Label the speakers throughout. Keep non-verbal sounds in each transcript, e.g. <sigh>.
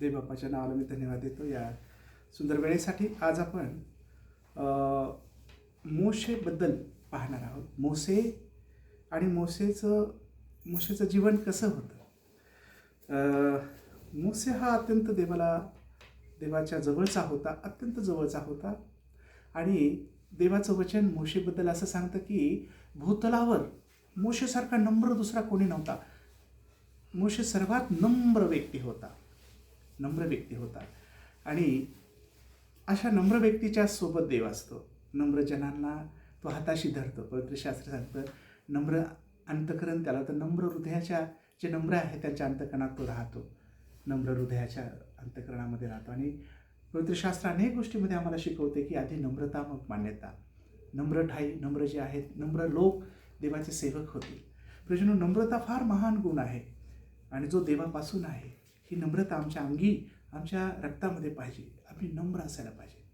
Speaker 1: देवबाप्पाच्या नावाला मी धन्यवाद देतो या सुंदर वेळेसाठी आज आपण मोशेबद्दल पाहणार आहोत मोसे आणि मोसेचं मोसेचं जीवन कसं होतं मोसे हा अत्यंत देवाला देवाच्या जवळचा होता अत्यंत जवळचा होता आणि देवाचं वचन मोशेबद्दल असं सांगतं की भूतलावर मोशेसारखा नम्र दुसरा कोणी नव्हता मोशे सर्वात नम्र व्यक्ती होता नम्र व्यक्ती होता आणि अशा नम्र व्यक्तीच्या सोबत देव असतो नम्र जनांना तो हाताशी धरतो पवित्र शास्त्र सांगतं नम्र अंतकरण त्याला तर नम्र हृदयाच्या जे नम्र आहे त्यांच्या अंतकरणात तो राहतो नम्र हृदयाच्या अंतकरणामध्ये राहतो आणि पवित्रशास्त्र अनेक गोष्टीमध्ये आम्हाला शिकवते की आधी नम्रता मग मान्यता नम्र ठाई नम्र जे आहेत नम्र लोक देवाचे सेवक होते प्रश्न नम्रता फार महान गुण आहे आणि जो देवापासून आहे ही नम्रता आमच्या अंगी आमच्या रक्तामध्ये पाहिजे आम्ही नम्र असायला पाहिजे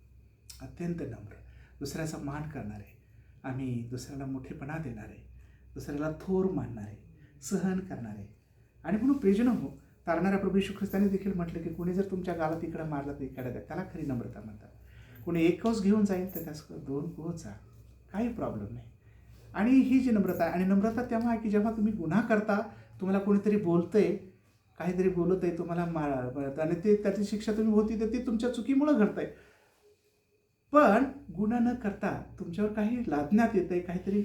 Speaker 1: अत्यंत नम्र दुसऱ्याचा मान करणारे आम्ही दुसऱ्याला मोठेपणा देणारे दुसऱ्याला थोर मानणारे सहन करणारे आणि म्हणून प्रियजन हो तारणाऱ्या प्रभू यशू ख्रिस्ताने देखील म्हटलं की कोणी जर तुमच्या गालात इकडं मारलं तर इकडं त्याला खरी नम्रता म्हणतात कोणी एक घेऊन जाईल तर त्यास दोन कोस जा काही प्रॉब्लेम नाही आणि ही जी नम्रता आहे आणि नम्रता तेव्हा आहे की जेव्हा तुम्ही गुन्हा करता तुम्हाला कोणीतरी आहे काहीतरी बोलत आहे तुम्हाला मारत आणि ते त्याची शिक्षा तुम्ही होती तर ती तुमच्या चुकीमुळं आहे पण गुन्हा न करता तुमच्यावर काही लादण्यात येत आहे काहीतरी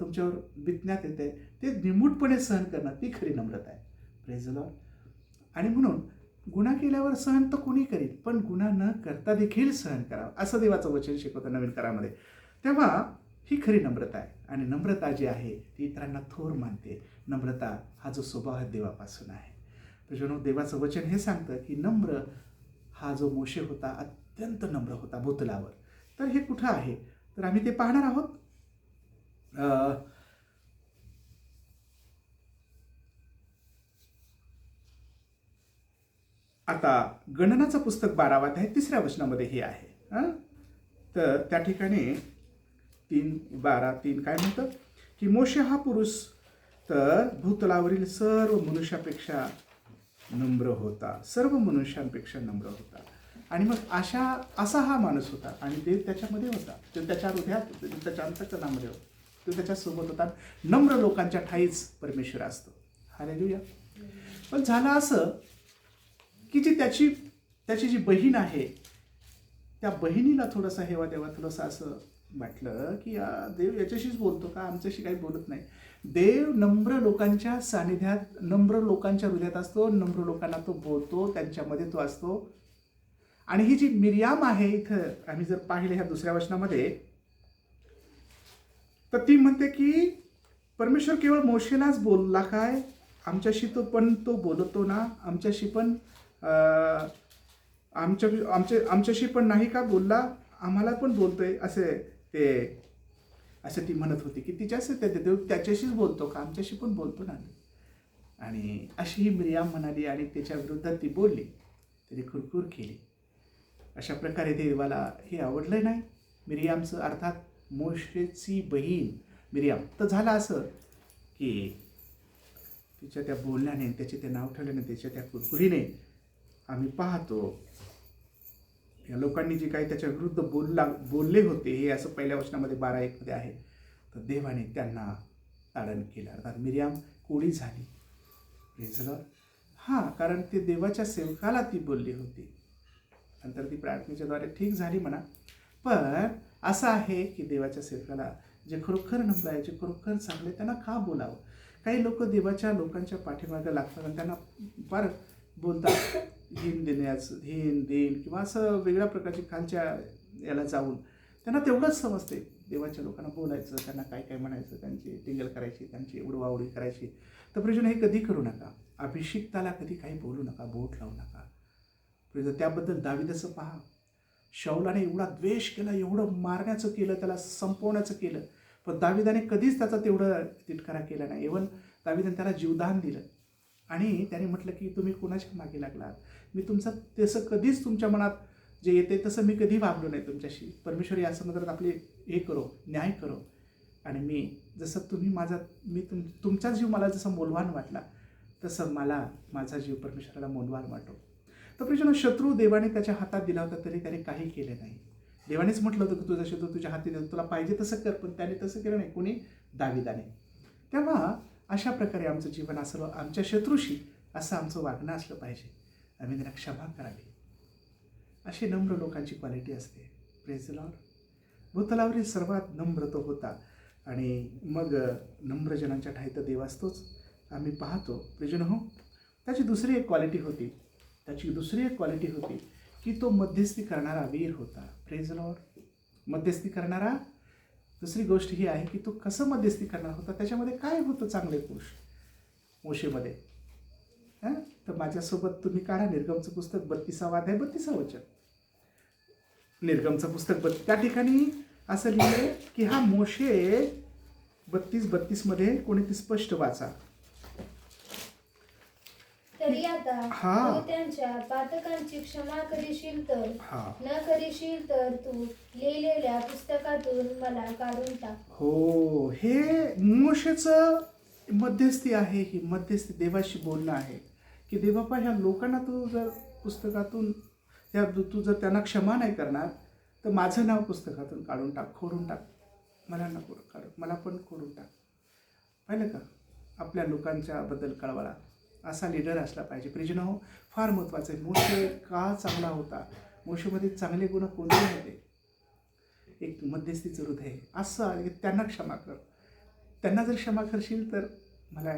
Speaker 1: तुमच्यावर बितण्यात येत आहे ते निमूटपणे सहन करणं ती खरी नम्रता आहे प्रेज लॉर्ड आणि म्हणून गुन्हा केल्यावर सहन तर कोणी करील पण गुन्हा न करता देखील सहन करावं असं देवाचं वचन शिकवतं नवीन करामध्ये तेव्हा ही खरी नम्रता आहे आणि नम्रता जी आहे ती इतरांना थोर मानते नम्रता हा जो स्वभाव आहे देवापासून आहे त्याच्यानं देवाचं वचन हे सांगतं की नम्र हा जो मोशे होता अत्यंत नम्र होता भूतलावर तर हे कुठं आहे तर आम्ही ते पाहणार आहोत आता गणनाचं पुस्तक बारावात आहे तिसऱ्या वचनामध्ये हे आहे तर त्या ठिकाणी तीन बारा तीन काय म्हणतं की मोशे हा पुरुष तर भूतलावरील सर्व मनुष्यापेक्षा नम्र होता सर्व मनुष्यांपेक्षा नम्र होता आणि मग अशा असा हा माणूस होता आणि ते त्याच्यामध्ये होता ते त्याच्या हृदयात त्याच्या अंतकरणामध्ये होता तो त्याच्यासोबत होता नम्र लोकांच्या ठाईच परमेश्वर असतो हालेलुया पण झालं असं की जी त्याची त्याची जी बहीण आहे त्या बहिणीला थोडंसं हेवा देवा थोडंसं असं म्हटलं की या देव याच्याशीच बोलतो का आमच्याशी काही बोलत नाही देव नम्र लोकांच्या सानिध्यात नम्र लोकांच्या हृदयात असतो नम्र लोकांना तो बोलतो त्यांच्यामध्ये तो असतो आणि ही जी मिर्याम आहे इथं आम्ही जर पाहिले ह्या दुसऱ्या वचनामध्ये तर ती म्हणते की परमेश्वर केवळ मोशेलाच बोलला काय आमच्याशी तो पण तो बोलतो ना आमच्याशी पण आमच्या आमच्या आमच्याशी पण नाही का बोलला आम्हाला पण बोलतोय असे ते असं ती म्हणत होती की ते देव त्याच्याशीच बोलतो का आमच्याशी पण बोलतो ना आणि अशी ही मिरियाम म्हणाली आणि त्याच्या विरुद्धात ती बोलली त्याने खुरखुर केली अशा प्रकारे देवाला हे आवडलं नाही मिरियामचं अर्थात मोशेची बहीण मिरियाम तर झालं असं की तिच्या त्या बोलण्याने त्याचे ते नाव ठेवल्याने त्याच्या त्या कुरकुरीने आम्ही पाहतो या लोकांनी जे काही त्याच्या विरुद्ध बोलला बोलले होते हे असं पहिल्या वचनामध्ये बारा एकमध्ये आहे तर देवाने त्यांना तारण केलं अर्थात मिर्याम कोळी झाली रेझलॉर हां कारण ते देवाच्या सेवकाला ती बोलली होती नंतर ती प्रार्थनेच्याद्वारे ठीक झाली म्हणा पण असं आहे की देवाच्या सेवकाला जे खरोखर नम्र आहे जे खरोखर चांगले त्यांना का बोलावं काही लोक देवाच्या लोकांच्या पाठीमागं लागतात आणि त्यांना फार बोलतात हिन देण्याचं हिन देन किंवा असं वेगळ्या प्रकारची खालच्या याला जाऊन त्यांना तेवढंच समजते देवाच्या लोकांना बोलायचं त्यांना काय काय म्हणायचं त्यांची टिंगल करायची त्यांची उडवाउडी करायची तर प्रिजन हे कधी करू नका अभिषिक्ताला कधी काही बोलू नका बोट लावू नका प्रिजन त्याबद्दल दाविदचं पहा शौलाने एवढा द्वेष केला एवढं मारण्याचं केलं त्याला संपवण्याचं केलं पण दाविदाने कधीच त्याचा तेवढं तिटकारा केला नाही इवन दाविदाने त्याला जीवदान दिलं आणि त्याने म्हटलं की तुम्ही कोणाच्या मागे लागलात मी तुमचं तसं कधीच तुमच्या मनात जे येते तसं मी कधी वागलो नाही तुमच्याशी परमेश्वर या संदर्भात आपले हे करो न्याय करो आणि मी जसं तुम्ही माझा मी तुम तुमचा जीव मला जसं मोलवान वाटला तसं मला माझा जीव परमेश्वराला मोलवान वाटो तर प्रश्न शत्रू देवाने त्याच्या हातात दिला होता तरी त्याने काही केले नाही देवानेच म्हटलं होतं की तुझा शत्रू तुझ्या हाती देतो तुला पाहिजे तसं कर पण त्याने तसं केलं नाही कोणी दाविदाने तेव्हा अशा प्रकारे आमचं जीवन असलं आमच्या शत्रूशी असं आमचं वागणं असलं पाहिजे आम्ही त्यांना क्षमा करावी अशी नम्र लोकांची क्वालिटी असते प्रेज लॉर्ड भूतलावरील सर्वात नम्र तो होता आणि मग नम्रजनांच्या ठाई तर देव असतोच आम्ही पाहतो प्रिजन हो त्याची दुसरी एक क्वालिटी होती त्याची दुसरी एक क्वालिटी होती की तो मध्यस्थी करणारा वीर होता प्रेज लॉर्ड मध्यस्थी करणारा दुसरी गोष्ट ही आहे की तो कसं मध्यस्थी करणार होता त्याच्यामध्ये काय होतं चांगले पुरुष मोशेमध्ये हां तर माझ्यासोबत तुम्ही काढा निर्गमचं पुस्तक वाद आहे बत्तीसा वचन निर्गमचं पुस्तक बत्ती त्या ठिकाणी असं लिहिलं की हा मोशे बत्तीस बत्तीसमध्ये कोणी ते स्पष्ट वाचा
Speaker 2: तरी आता हा. तू त्यांच्या पातकांची क्षमा करीशील तर न करीशील तर तू लिहिलेल्या पुस्तकातून मला काढून
Speaker 1: टाक हो हे मोशेचं मध्यस्थी आहे ही मध्यस्थी देवाशी बोलणं आहे की देवापा ह्या लोकांना तू जर पुस्तकातून या तू जर त्यांना क्षमा नाही करणार तर माझं नाव पुस्तकातून काढून टाक खोडून टाक मला नको काढून मला पण खोडून टाक पाहिलं का आपल्या लोकांच्या बद्दल कळवळा असा लीडर असला पाहिजे प्रिजन हो फार महत्त्वाचं आहे मोशे का चांगला होता मोशेमध्ये चांगले गुण कोणते होते एक मध्यस्थीचं हृदय असं त्यांना क्षमा कर त्यांना जर क्षमा करशील तर मला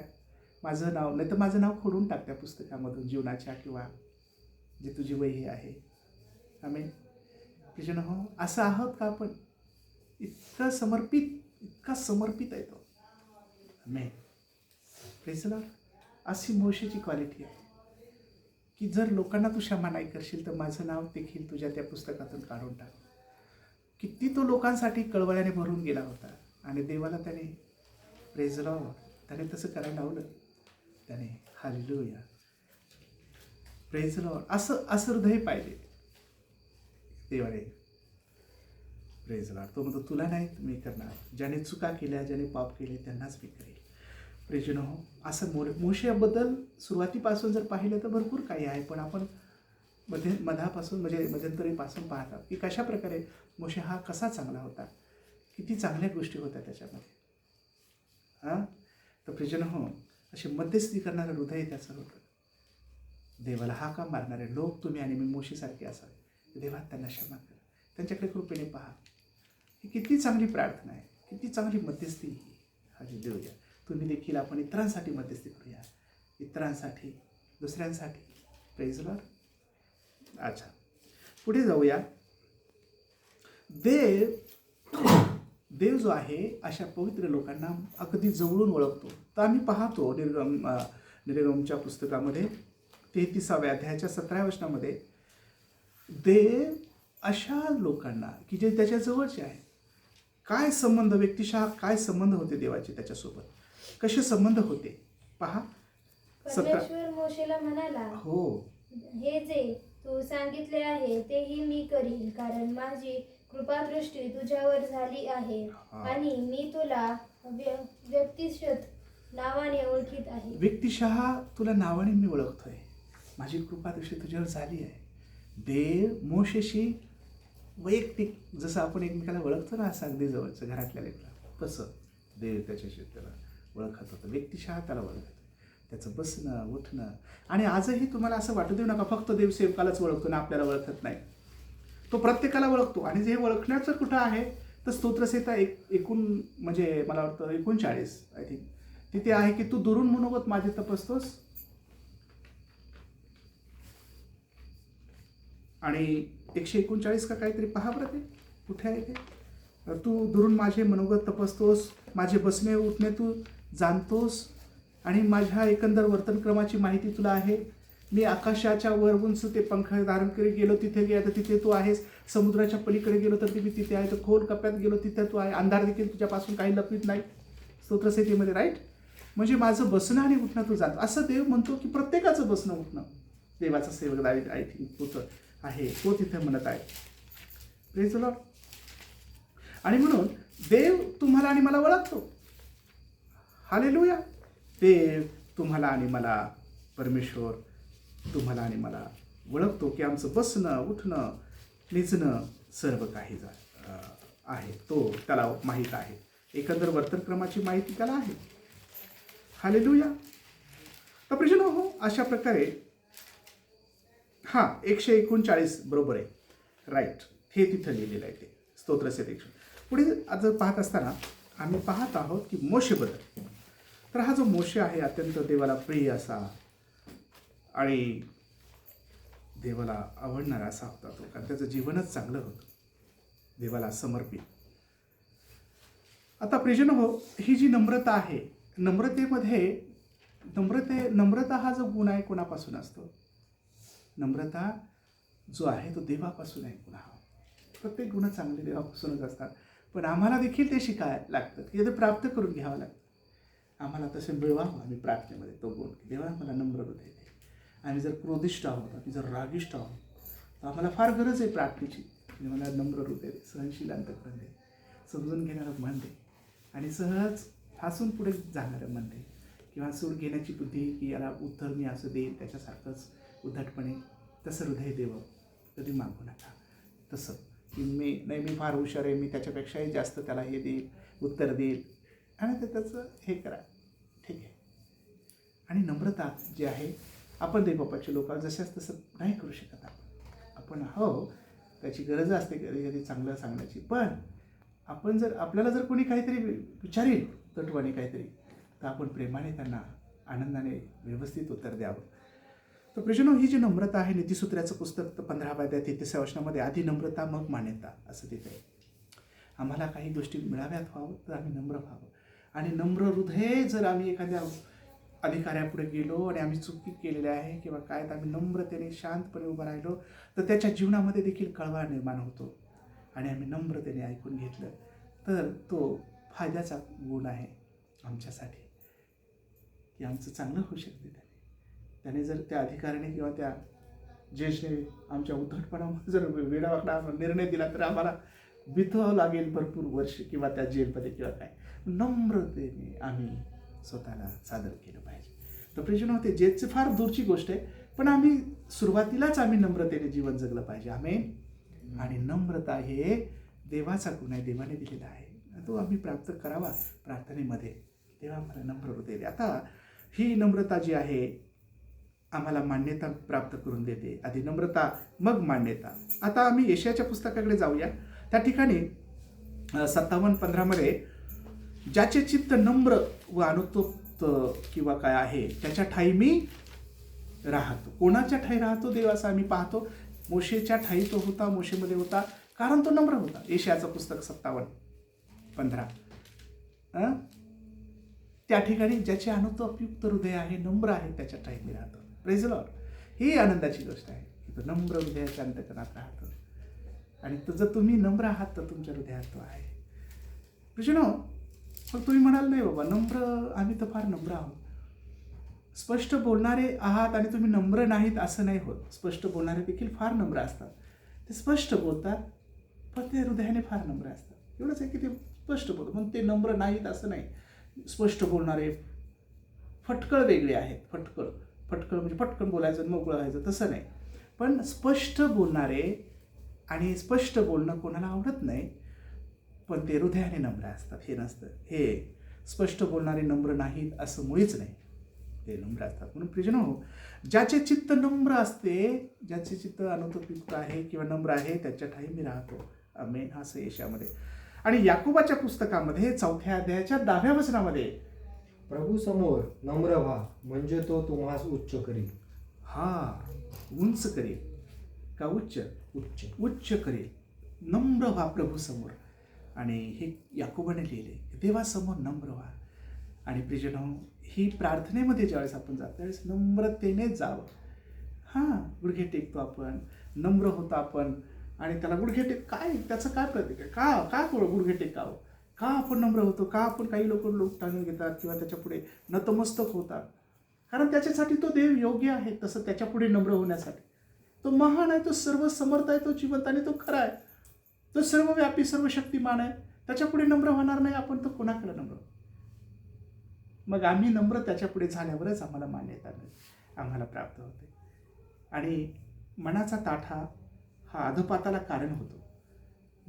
Speaker 1: माझं नाव नाही तर माझं नाव खोडून टाक त्या पुस्तकामधून जीवनाच्या किंवा जे तुझी वही आहे आम्ही प्रिजन हो असं आहोत का आपण इतका समर्पित इतका समर्पित आहे तो मे प्रेसला अशी मोशीची क्वालिटी आहे की जर लोकांना तू क्षमा नाही करशील तर माझं नाव देखील तुझ्या त्या पुस्तकातून काढून टाक किती तो लोकांसाठी कळवळ्याने भरून गेला होता आणि देवाला त्याने प्रेझराव त्याने तसं करायला लावलं त्याने या प्रेझराव असं असं हृदय पाहिजे देवाने प्रेझराव तो म्हणतो तुला नाही मी करणार ज्याने चुका केल्या ज्याने पाप केले त्यांनाच मी करेल प्रेजन हो असं मोर मोशेबद्दल सुरुवातीपासून जर पाहिलं तर भरपूर काही आहे पण आपण मध्ये मधापासून म्हणजे मध्यंतरीपासून पाहतात की कशा प्रकारे मोशे हा कसा चांगला होता किती चांगल्या गोष्टी होत्या त्याच्यामध्ये हां तर प्रिजन हो असे मध्यस्थी करणारं हृदय त्याचं होतं देवाला हा का मारणारे लोक तुम्ही आणि मी मोशीसारखे असाल देवा त्यांना क्षमा करा त्यांच्याकडे कृपेने पहा ही किती चांगली प्रार्थना आहे किती चांगली मध्यस्थी ही हा देऊया तुम्ही देखील आपण इतरांसाठी मध्यस्थी करूया इतरांसाठी दुसऱ्यांसाठी प्रेझलर अच्छा पुढे जाऊया देव देव जो आहे अशा पवित्र लोकांना अगदी जवळून ओळखतो तर आम्ही पाहतो निर्गम निर्गमच्या पुस्तकामध्ये तेहतीसाव्या अध्यायाच्या सतराव्या वर्षामध्ये देव अशा लोकांना की जे त्याच्या जवळचे आहेत काय संबंध व्यक्तिशः काय संबंध होते देवाचे त्याच्यासोबत कसे संबंध होते पहा
Speaker 2: सत्ता मोशेला म्हणाला हो हे जे तू सांगितले आहे तेही मी करील कारण माझी कृपादृष्टी तुझ्यावर झाली आहे आणि मी तुला व्यक्तिशत नावाने ओळखीत आहे
Speaker 1: व्यक्तिशः तुला नावाने मी ओळखतोय माझी कृपा दृष्टी तुझ्यावर झाली आहे देव मोशेशी वैयक्तिक जसं आपण एकमेकाला ओळखतो ना असं अगदी जवळचं घरातल्या तसं देव त्याच्याशी त्याला ओळखत होतं व्यक्तिशः त्याला ओळखत त्याचं बसणं उठणं आणि आजही तुम्हाला असं वाटू देऊ नका फक्त देवसेवकालाच ओळखतो ना आपल्याला ओळखत नाही तो प्रत्येकाला ओळखतो आणि जे ओळखण्याचं कुठं आहे तर स्तोत्रसेता एक एकूण म्हणजे मला वाटतं एकोणचाळीस आय थिंक तिथे आहे की तू दुरून मनोगत माझे तपसतोस आणि एकशे एकोणचाळीस का काहीतरी पहा बरं ते कुठे आहे ते तू दुरून माझे मनोगत तपसतोस माझे बसणे उठणे तू जाणतोस आणि माझ्या एकंदर वर्तनक्रमाची माहिती तुला आहे मी आकाशाच्या वर उंच ते पंख धारण करी गेलो तिथे गे तर तिथे तू आहेस समुद्राच्या पलीकडे गेलो तर मी तिथे आहे तर खोल कप्प्यात गेलो तिथे तू आहे अंधार देखील तुझ्यापासून काही लपित नाही स्तोत्रसहितेमध्ये राईट म्हणजे माझं बसणं आणि उठणं तू जात असं देव म्हणतो की प्रत्येकाचं बसणं उठणं देवाचं सेवक दावी आय थिंक होतं आहे तो तिथे म्हणत आहे प्रेज लॉर्ड आणि म्हणून देव तुम्हाला आणि मला ओळखतो हालेलुया ते तुम्हाला आणि मला परमेश्वर तुम्हाला आणि मला ओळखतो की आमचं बसणं उठणं निजणं सर्व काही जा आहे तो त्याला माहीत आहे एकंदर वर्तनक्रमाची माहिती त्याला आहे हालेलुया तर प्रश्न हो अशा प्रकारे हां एकशे एकोणचाळीस बरोबर आहे राईट हे तिथं लिहिलेलं आहे ते स्तोत्रस्य पुढे जर पाहत असताना आम्ही पाहत आहोत की मोशेबद्दल तर हा जो मोशे आहे अत्यंत देवाला प्रिय असा आणि देवाला आवडणारा असा होता तो कारण त्याचं जीवनच चांगलं होतं देवाला समर्पित आता प्रिजन हो ही जी नम्रता आहे नम्रतेमध्ये नम्रते नम्रता हा जो गुण आहे कोणापासून असतो नम्रता जो आहे तो देवापासून आहे हा प्रत्येक गुण चांगले देवापासूनच असतात पण आम्हाला देखील ते शिकायला लागतं ते प्राप्त करून घ्यावं लागतं आम्हाला तसे मिळवावं आम्ही प्रार्थनेमध्ये तो बोल देवा आम्हाला नम्र दे आम्ही जर क्रोधिष्ठ आहोत आम्ही जर रागिष्ठ आहोत तर आम्हाला फार गरज आहे प्रार्थनेची मला नम्र हृदय दे सहनशील अंतकरण दे समजून घेणारं मन दे आणि सहज हसून पुढे जाणारं मन दे किंवा सूड घेण्याची बुद्धी की याला उत्तर मी असं देईल त्याच्यासारखंच उद्धटपणे तसं हृदय देवं कधी मागू नका तसं की मी नाही मी फार हुशार आहे मी त्याच्यापेक्षाही जास्त त्याला हे देईल उत्तर देईल आणि ते त्याचं हे करा ठीक आहे आणि नम्रता जी आहे आपण ते देवबापाचे लोक जशाच तसं नाही करू शकत आपण आपण हो त्याची गरज असते कधी कधी चांगलं सांगण्याची पण आपण जर आपल्याला जर कोणी काहीतरी विचारेल तटवाने काहीतरी तर आपण प्रेमाने त्यांना आनंदाने व्यवस्थित उत्तर द्यावं तर प्रजनो ही जी नम्रता आहे नीतीसूत्राचं पुस्तक तर पंधरा त्या तेहतीसव्या वर्षामध्ये आधी नम्रता मग मान्यता असं तिथे आम्हाला काही गोष्टी मिळाव्यात व्हावं तर आम्ही नम्र व्हावं आणि नम्र हृदय जर आम्ही एखाद्या अधिकाऱ्यापुढे गेलो आणि आम्ही चुकी केलेल्या आहे किंवा काय तर आम्ही नम्रतेने शांतपणे उभं राहिलो तर त्याच्या जीवनामध्ये देखील कळवा निर्माण होतो आणि आम्ही नम्रतेने ऐकून घेतलं तर तो फायद्याचा गुण आहे आमच्यासाठी की आमचं चांगलं होऊ शकते त्याने त्याने जर त्या अधिकाऱ्याने किंवा त्या ज्येष्ठने आमच्या उद्धटपणामुळे जर वेडावाकडा निर्णय दिला तर आम्हाला बितवावं लागेल भरपूर वर्ष किंवा त्या जेलमध्ये किंवा काय नम्रतेने आम्ही स्वतःला सादर केलं पाहिजे तर प्रेषण होते जेच फार दूरची गोष्ट आहे पण आम्ही सुरुवातीलाच आम्ही नम्रतेने जीवन जगलं पाहिजे आम्ही आणि नम्रता हे देवाचा गुण आहे देवाने दिलेला आहे तो आम्ही प्राप्त करावा प्रार्थनेमध्ये तेव्हा आम्हाला नम्र हृदय आता ही नम्रता जी आहे आम्हाला मान्यता प्राप्त करून देते आधी नम्रता मग मान्यता आता आम्ही एशियाच्या पुस्तकाकडे जाऊया त्या ठिकाणी सत्तावन्न पंधरामध्ये ज्याचे चित्त नम्र व अनुतप्त किंवा काय आहे त्याच्या ठाई मी राहतो कोणाच्या ठाई राहतो देवाचा आम्ही पाहतो मोशेच्या ठाई तो होता मोशेमध्ये होता कारण तो नम्र होता एशियाचं पुस्तक सत्तावन्न पंधरा त्या ठिकाणी ज्याचे अनुतपयुक्त हृदय आहे नम्र आहे त्याच्या ठाई मी राहतो प्रेज ही आनंदाची गोष्ट आहे तो नम्र हृदयाच्या अंतकरणात राहतो आणि जर तुम्ही नम्र आहात तर तुमच्या हृदयात तो आहे तुझे नो पण तुम्ही म्हणाल नाही बाबा नम्र आम्ही तर फार नम्र आहोत स्पष्ट बोलणारे आहात आणि तुम्ही नम्र नाहीत असं नाही होत स्पष्ट बोलणारे देखील फार नम्र असतात ते स्पष्ट बोलतात पण ते हृदयाने फार नम्र असतात एवढंच आहे की ते स्पष्ट बोलतात म्हणून ते नम्र नाहीत असं नाही स्पष्ट बोलणारे फटकळ वेगळे आहेत फटकळ फटकळ म्हणजे पटकन बोलायचं मोकळं व्हायचं तसं नाही पण स्पष्ट बोलणारे आणि स्पष्ट बोलणं कोणाला आवडत नाही पण ते हृदयाने नम्र असतात हे नसतं हे स्पष्ट बोलणारे नम्र नाहीत असं मुळीच नाही ते नम्र असतात म्हणून प्रिजन हो ज्याचे चित्त नम्र असते ज्याचे चित्त अनुतपित आहे किंवा नम्र आहे त्याच्या ठाई मी राहतो आम्ही असं यशामध्ये आणि याकुबाच्या पुस्तकामध्ये चौथ्या अध्यायाच्या दहाव्या वचनामध्ये प्रभू समोर नम्र व्हा म्हणजे तो तुम्हास उच्च करील हा उंच करेल का उच्च उच्च उच्च करेल नम्र व्हा प्रभू समोर आणि हे याकुबाने लिहिले देवासमोर नम्र व्हा आणि प्रिजन ही प्रार्थनेमध्ये ज्यावेळेस आपण जातो त्यावेळेस नम्रतेने जावं हां गुडघे टेकतो आपण नम्र होतो आपण आणि त्याला गुडघे टेक काय त्याचं काय प्रतिक का का करू गुडघे टेकावं का आपण नम्र होतो का आपण काही लोक लोक टांगून घेतात किंवा त्याच्यापुढे नतमस्तक होतात कारण त्याच्यासाठी तो देव योग्य आहे तसं त्याच्यापुढे नम्र होण्यासाठी तो महान आहे तो सर्व समर्थ आहे तो जिवंत आणि तो खरा आहे तो सर्वव्यापी सर्व शक्तिमान आहे त्याच्यापुढे नम्र होणार नाही आपण तो कोणाकडे नम्र मग आम्ही नम्र त्याच्यापुढे झाल्यावरच आम्हाला मान्यता आम्हाला प्राप्त होते आणि मनाचा ताठा हा अधोपाताला कारण होतो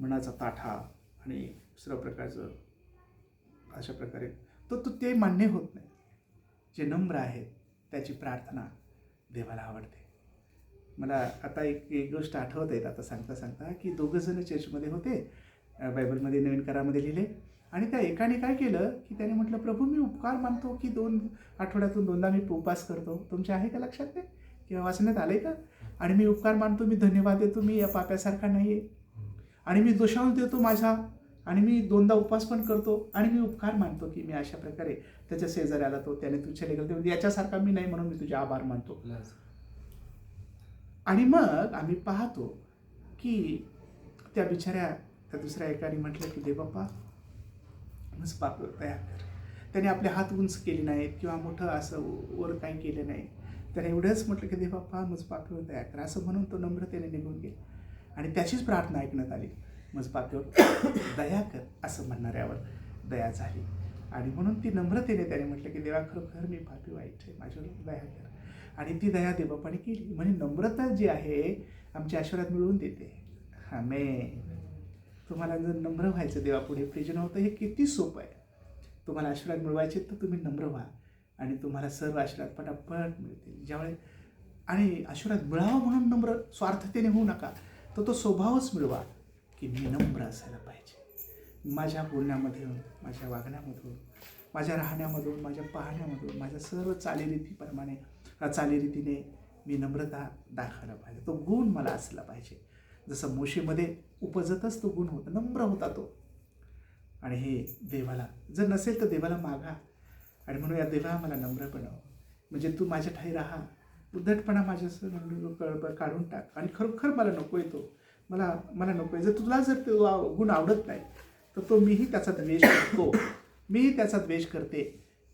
Speaker 1: मनाचा ताठा आणि सर्व प्रकारचं अशा प्रकारे तो तो ते मान्य होत नाही जे नम्र आहेत त्याची प्रार्थना देवाला आवडते मला आता एक एक गोष्ट आठवत आहेत आता सांगता सांगता की दोघंजण चर्चमध्ये होते बायबलमध्ये नवीन करामध्ये लिहिले आणि त्या एकाने काय केलं की त्याने म्हटलं प्रभू मी उपकार मानतो की दोन आठवड्यातून दोनदा मी उपवास करतो तुमच्या आहे का लक्षात ते किंवा वाचण्यात आले का आणि मी उपकार मानतो मी धन्यवाद देतो मी या पाप्यासारखा नाही आहे आणि मी दोषांश देतो माझा आणि मी दोनदा उपवास पण करतो आणि मी उपकार मानतो की मी अशा प्रकारे त्याच्या शेजाऱ्याला तो त्याने तुझ्या लेखल याच्यासारखा मी नाही म्हणून मी तुझे आभार मानतो आणि मग आम्ही पाहतो की त्या बिचाऱ्या त्या दुसऱ्या एकाने म्हटलं की दे बाप्पा मस पाप तयार कर त्याने आपले हात उंच केले नाहीत किंवा मोठं असं वर काही केलं नाही त्याने एवढंच म्हटलं की दे बाप्पा मज तयार कर असं म्हणून तो नम्रतेने निघून गेला आणि त्याचीच प्रार्थना ऐकण्यात आली मज <coughs> दया कर असं म्हणणाऱ्यावर दया झाली आणि म्हणून ती नम्रतेने त्याने म्हटलं की देवा खरोखर मी पापी वाईट आहे माझ्यावर दया कर आणि ती दया देवबापाने केली म्हणजे नम्रता जी आहे आमच्या आश्वात मिळवून देते हा मे तुम्हाला जर नम्र व्हायचं देवापुढे प्रेजन होतं हे किती सोपं आहे तुम्हाला आशीर्वाद मिळवायचे तर तुम्ही नम्र व्हा आणि तुम्हाला सर्व आशीर्वाद पटापट मिळतील ज्यावेळे आणि आशीर्वाद मिळावा म्हणून नम्र स्वार्थतेने होऊ नका तर तो स्वभावच मिळवा की मी नम्र असायला पाहिजे माझ्या बोलण्यामधून माझ्या वागण्यामधून माझ्या राहण्यामधून माझ्या पाहण्यामधून माझ्या सर्व चालीरीतीप्रमाणे चालीरीतीने मी नम्रता दाखवला पाहिजे तो गुण मला असला पाहिजे जसं मोशीमध्ये उपजतच तो गुण होता नम्र होता तो आणि हे देवाला जर नसेल तर देवाला मागा आणि म्हणून या देवा मला नम्र बनव म्हणजे तू माझ्या ठाई राहा उद्धटपणा माझ्यासह काढून टाक आणि खरोखर मला नको येतो मला मला नको आहे जर तुला जर तो गुण आवडत नाही तर तो मीही त्याचा द्वेष करतो मी त्याचा द्वेष करते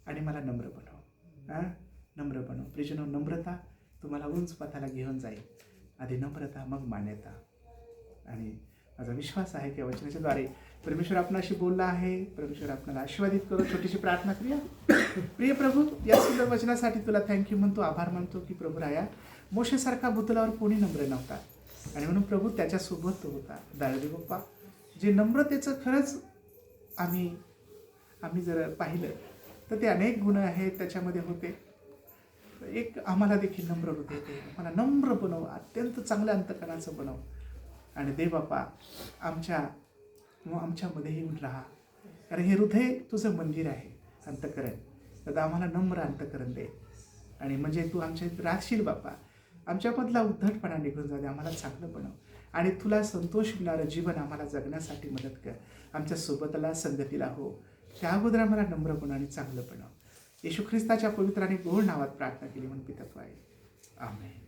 Speaker 1: आणि मला नम्र बनव नम्र बनव प्रिजनो नम्रता तुम्हाला उंच पथाला घेऊन जाईल आधी नम्रता मग मान्यता आणि माझा विश्वास आहे की वचनाच्या द्वारे परमेश्वर आपणाशी बोलला आहे परमेश्वर आपल्याला आशीर्वादित करू छोटीशी प्रार्थना क्रिया प्रिय प्रभू या सुंदर वचनासाठी तुला थँक्यू म्हणतो आभार मानतो की प्रभू राया मोशेसारखा भूतलावर कोणी नम्र नव्हता आणि म्हणून प्रभू त्याच्यासोबत होता दाळवी बाप्पा जे नम्रतेचं खरंच आम्ही आम्ही जर पाहिलं तर ते अनेक गुण आहेत त्याच्यामध्ये होते एक आम्हाला देखील नम्र होते ते मला नम्र बनव अत्यंत चांगल्या अंतकणाचं बनव आणि दे बापा आमच्या आमच्यामध्ये येऊन राहा कारण हे हृदय तुझं मंदिर आहे अंतकरण तर आम्हाला नम्र अंतकरण दे आणि म्हणजे तू आमच्या राहशील बापा आमच्यामधला उद्धटपणा निघून जाऊ दे आम्हाला चांगलं बनव आणि तुला संतोष मिळणारं जीवन आम्हाला जगण्यासाठी मदत कर आमच्या सोबतला संगतीला हो त्या अगोदर आम्हाला नम्रपणा आणि चांगलंपणा येशू ख्रिस्ताच्या पवित्राने गोड नावात प्रार्थना केली म्हणून पितत्व आहे